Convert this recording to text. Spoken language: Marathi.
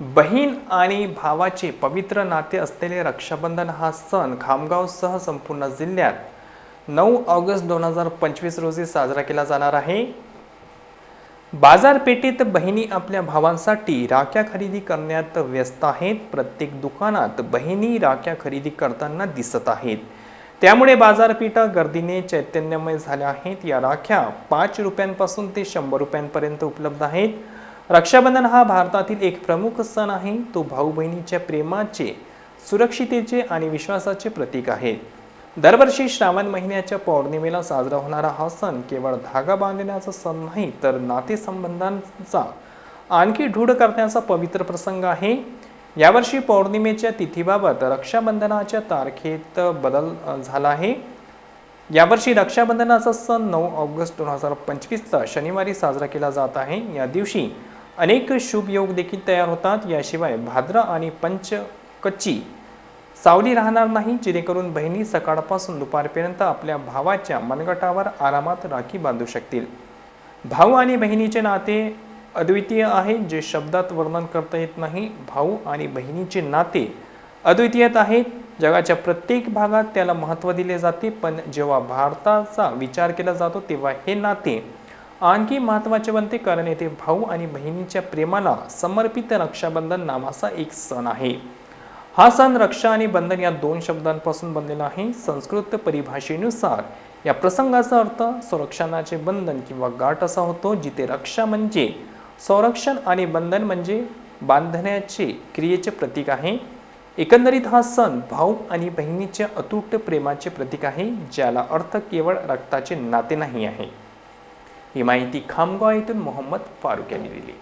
बहीण आणि भावाचे पवित्र नाते असलेले रक्षाबंधन हा सण खामगावसह संपूर्ण जिल्ह्यात नऊ ऑगस्ट दोन हजार पंचवीस रोजी साजरा केला जाणार आहे. बाजारपेठेत बहिणी आपल्या भावांसाठी राख्या खरेदी करण्यात व्यस्त आहेत. प्रत्येक दुकानात बहिणी राख्या खरेदी करताना दिसत आहेत. त्यामुळे बाजारपेठा गर्दीने चैतन्यमय झाल्या आहेत. या राख्या पाच रुपयांपासून ते शंभर रुपयांपर्यंत उपलब्ध आहेत. रक्षाबंधन हा भारतातील एक प्रमुख सण आहे. तो भाऊ बहिणीच्या प्रेमाचे सुरक्षितेचे आणि विश्वासाचे प्रतीक आहे. दरवर्षी श्रावण महिन्याच्या पौर्णिमेला साजरा होणारा हा सण केवळ धागा बांधण्याचा सण नाही तर नातेसंबंधांचा आणखी दृढ करण्याचा पवित्र प्रसंग आहे. यावर्षी पौर्णिमेच्या तिथीबाबत रक्षाबंधनाच्या तारखेत बदल झाला आहे. यावर्षी रक्षाबंधनाचा सण नऊ ऑगस्ट दोन हजार पंचवीसचा शनिवारी साजरा केला जात आहे. या दिवशी अनेक शुभ योग देखील तयार होतात. याशिवाय भाद्र आणि पंचकची सावली राहणार नाही. जेणेकरून बहिणी सकाळपासून दुपारपर्यंत आपल्या भावाच्या मनगटावर आरामात राखी बांधू शकतील. भाऊ आणि बहिणीचे नाते अद्वितीय आहे जे शब्दात वर्णन करता येत नाही. भाऊ आणि बहिणीचे नाते अद्वितीयत आहेत जगाच्या प्रत्येक भागात त्याला महत्त्व दिले जाते पण जेव्हा भारताचा विचार केला जातो तेव्हा हे नाते आणखी महत्त्वाचे बनते कारण येथे भाऊ आणि बहिणीच्या प्रेमाला समर्पित रक्षाबंधन नावाचा एक सण आहे. हा सण रक्षा आणि बंधन या दोन शब्दांपासून बनलेला आहे. संस्कृत परिभाषेनुसार या प्रसंगाचा अर्थ संरक्षणाचे बंधन किंवा गाठ असा होतो जिथे रक्षा म्हणजे संरक्षण आणि बंधन म्हणजे बांधण्याचे क्रियेचे प्रतीक आहे. एकंदरीत हा सण भाऊ आणि बहिणीच्या अतूट प्रेमाचे प्रतीक आहे ज्याला अर्थ केवळ रक्ताचे नाते नाही आहे. හිමයිති කම්ගොයිතුන් මොහොම්මද් ෆාරුක් ඇමිරිලි